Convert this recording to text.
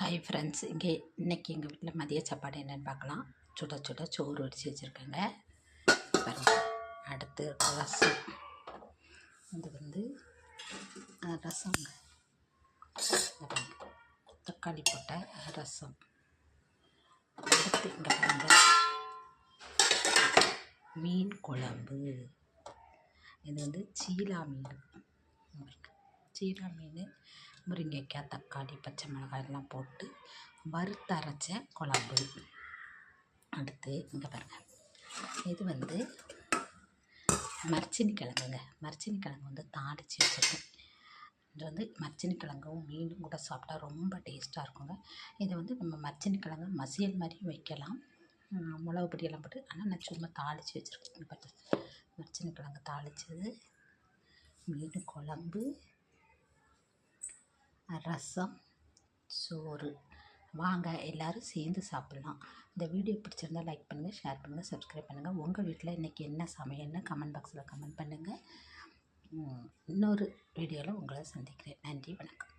Hi friends இங்கே இன்றைக்கி எங்கள் வீட்டில் மதிய சாப்பாடு என்னென்னு பார்க்கலாம். சுட சுட சோறு வடித்து வச்சுருக்கேங்க. பாருங்க அடுத்து ரசம். இது வந்து ரசங்க தக்காளி போட்ட ரசம். அடுத்து இங்கே பாருங்க மீன் குழம்பு. இது வந்து சீலா மீன். சீரா மீன் முருங்கைக்காய் தக்காளி பச்சை மிளகாய் எல்லாம் போட்டு வறுத்தரைச்ச குழம்பு. அடுத்து இங்கே பாருங்கள் இது வந்து மரச்சினி கிழங்குங்க. மரச்சினி கிழங்கு வந்து தாளித்து வச்சுருக்கேன். இது வந்து மரச்சினி கிழங்கும் மீனும் கூட சாப்பிட்டா ரொம்ப டேஸ்ட்டாக இருக்குங்க. இதை வந்து நம்ம மரச்சினி கிழங்கு மசியல் மாதிரியும் வைக்கலாம். மிளகு பொடியெல்லாம் போட்டு. ஆனால் நான் சும்மா தாளித்து வச்சுருக்கேன். மரச்சினி கிழங்கு தாளித்தது மீன் குழம்பு ரசம் சோறு. வாங்க எல்லாரும் சேர்ந்து சாப்பிட்லாம். இந்த வீடியோ பிடிச்சிருந்தா லைக் பண்ணுங்கள் ஷேர் பண்ணுங்கள் சப்ஸ்கிரைப் பண்ணுங்கள் உங்கள் வீட்டில் இன்றைக்கி என்ன சமையல்னு கமெண்ட் பாக்ஸில் கமெண்ட் பண்ணுங்கள் இன்னொரு வீடியோவில் உங்களை சந்திக்கிறேன். நன்றி வணக்கம்.